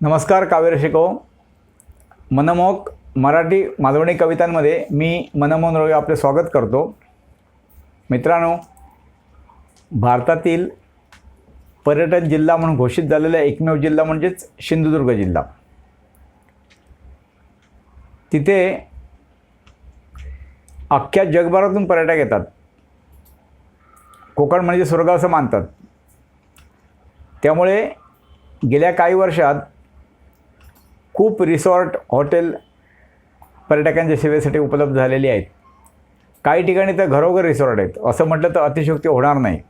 नमस्कार कावेर शिको मनमोहक मराठी मालवणी कवितांमध्ये मी मनमोहन रोगे आपले स्वागत करतो. मित्रांनो भारतातील पर्यटन जिल्हा म्हणून घोषित झालेला एकमेव जिल्हा म्हणजेच सिंधुदुर्ग जिल्हा. तिथे अख्ख्या जगभरातून पर्यटक येतात. कोकण म्हणजे स्वर्ग असं मानतात. त्यामुळे गेल्या काही वर्षात खूप रिसॉर्ट हॉटेल पर्यटकांच्या सेवेसाठी उपलब्ध झालेली आहेत. काही ठिकाणी तर घरोघर रिसॉर्ट आहेत. असं म्हटलं तर अतिशयोक्ती होणार नाही.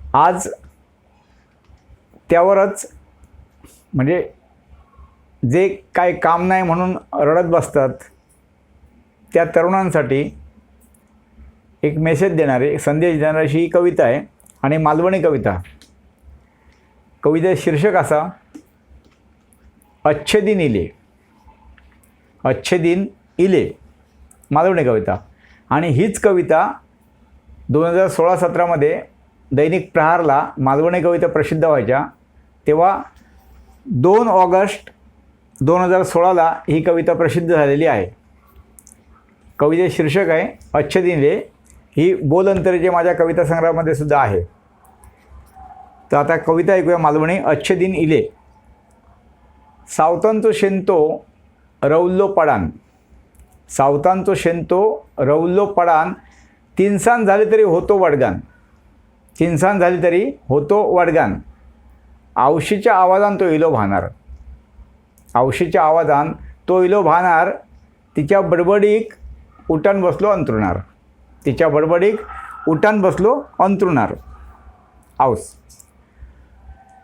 आज त्यावरच म्हणजे जे काय काम नाही म्हणून रडत बसतात त्या तरुणांसाठी एक मेसेज देणारी एक संदेश देणारी अशी ही कविता आहे आणि मालवणी कविता. कविता शीर्षक असा अच्छे दिन इले. अच्छे दिन इले मालवणी कविता. आणि हीच कविता दोन हजार सोळा सतरामध्ये दैनिक प्रहारला मालवणी कविता प्रसिद्ध व्हायच्या. तेव्हा दोन ऑगस्ट दोन हजार सोळाला ही कविता प्रसिद्ध झालेली आहे. कविते शीर्षक आहे अच्छेदिन इले. ही बोल अंतरेचे माझ्या कविता संग्रहामध्ये सुद्धा आहे. तर आता कविता ऐकूया मालवणी अच्छे दिन इले सावतांचो शेंतो रौल्लो पडान. सावतांचो शेंतो रौल्लो पडान. तिनसान झाले तरी होतो वडगान. तिनसान झाली तरी होतो वडगान. आवशीच्या आवाजान तो इलो भानार आवशीच्या आवाजान तो इलो भानार तिच्या बडबडीक उठान बसलो अंतरुणार. तिच्या बडबडीक उठान बसलो अंतरुणार. आऊस.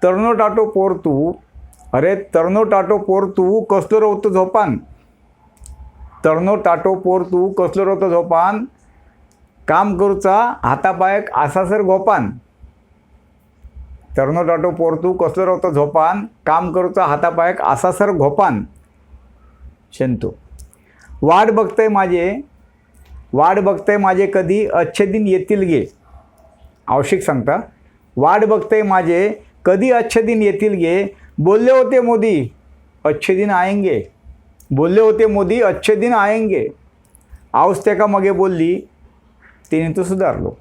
तरनो टाटो पोर तू अरे तरणो टाटो पोर तू कसलो रवतो झोपान? तरणो टाटो पोर तू कसलो रवतो झोपान? काम करूचा हातापायक आसासर गोपान तरणो टाटो पोर तू कसलो रवतो झोपान? काम करूचा हातापायक आसासर घोपान. शेंतू. वाट बघतंय माझे. वाट बघतंय माझे कधी अच्छे दिन येतील गे. आवश्यक सांगता. वाट बघतंय माझे कधी अच्छे दिन येतील गे? बोलले होते मोदी अच्छे दिन आएंगे. बोलले होते मोदी अच्छे दिन आएंगे. आऊस त्याका मगे बोलली तिने तो सुधारलो.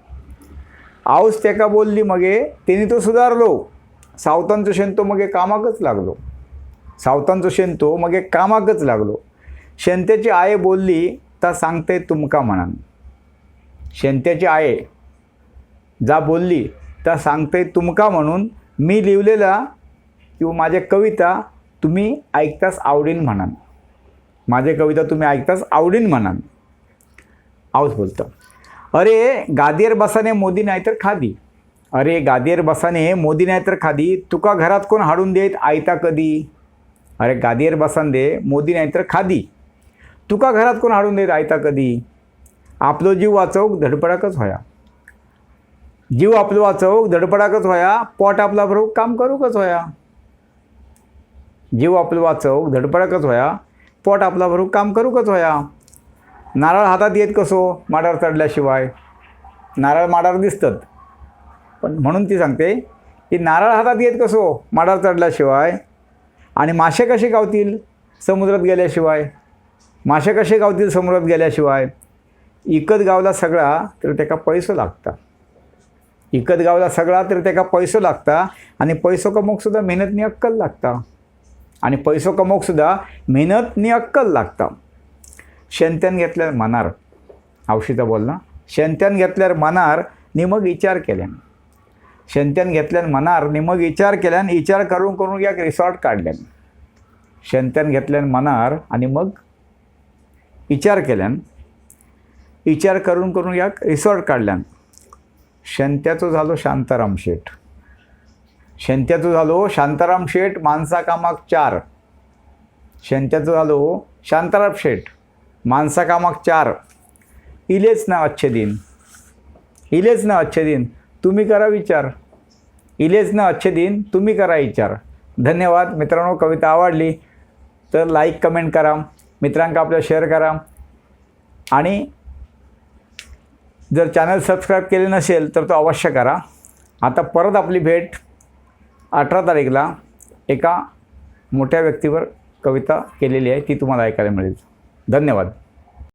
आऊस त्याका बोलली मगे तिने तो सुधारलो. सावतांचो शेंतो मगे कामाकच लागलो. सावतांचो शेंतो मगे कामाकच लागलो. शेंत्याची आये बोलली ता सांगते तुमका म्हणान. शेंत्याची आये जा बोलली त्या सांगते तुमका म्हणून मी लिहिलेला किंवा माझ्या कविता तुम्ही ऐकताच आवडीन म्हणाल. माझ्या कविता तुम्ही ऐकताच आवडीन म्हणाल. आऊस बोलतं. अरे गादीवर बसाने मोदी नाही तर खादी. अरे गादीवर बसाने मोदी नाही तर खादी. तुका घरात कोण हाडून देत आयता कधी? अरे गादीवर बसान दे मोदी नाही तर खादी. तुका घरात कोण हाडून देत आयता कधी? आपलो जीव वाचवूक धडपडाकच व्हाया जीव आपलो वाचवूक धडपडाकच व्हाया पोट आपला भरूक काम करूकच व्हाया. जीव आपलं वाचवूक धडपडाकच व्हाया पोट आपला भरूक काम करूकच व्हाया. नारळ हातात येत कसो? माडार चढल्याशिवाय. नारळ माडार दिसतात. पण म्हणून ती सांगते की नारळ हातात येत कसो? माडार चढल्याशिवाय. आणि मासे कसे गावतील? समुद्रात गेल्याशिवाय. मासे कसे गावतील? समुद्रात गेल्याशिवाय. इकत गावला सगळा तर त्याका पैसो लागता इकत गावला सगळा तर त्याका पैसो लागता आणि पैसो कमोक सुद्धा मेहनतनी अक्कल लागता. आणि पैसो कमोक सुद्धा मेहनतनी अक्कल लागता. शेंत्यान घेतल्यार मनार. आवशीचा बोलना शेंत्यान घेतल्यार मनार नी मग विचार केल्यान. शेंत्यान घेतल्यान मनार नी मग विचार केल्यान विचार करून करून एक रिसॉर्ट काडल्यान शेंत्यान घेतल्यान मनार आणि मग विचार केल्यान. विचार करून करून एक रिसॉर्ट काडल्यान शंत्याचं झालो शांताराम शेठ. शंत्याचं झालो हो शांताराम शेठ माणसा कामाक चार. शंत्याचं झालो हो शांताराम शेठ माणसा कामाक चार. इलेच ना अच्छे दिन. इलेच ना अच्छे दिन. तुम्ही करा विचार. इलेच ना अच्छे दिन तुम्ही करा विचार. धन्यवाद. मित्रांनो कविता आवडली तर लाईक कमेंट करा. मित्रांका आपल्या शेअर करा. आणि जर चॅनल सबस्क्राईब केले नसेल तर तो अवश्य करा. आता परत आपली भेट अठरा तारीखला एका मोठ्या व्यक्तीवर कविता केलेली आहे ती तुम्हाला ऐकायला मिळेल. धन्यवाद.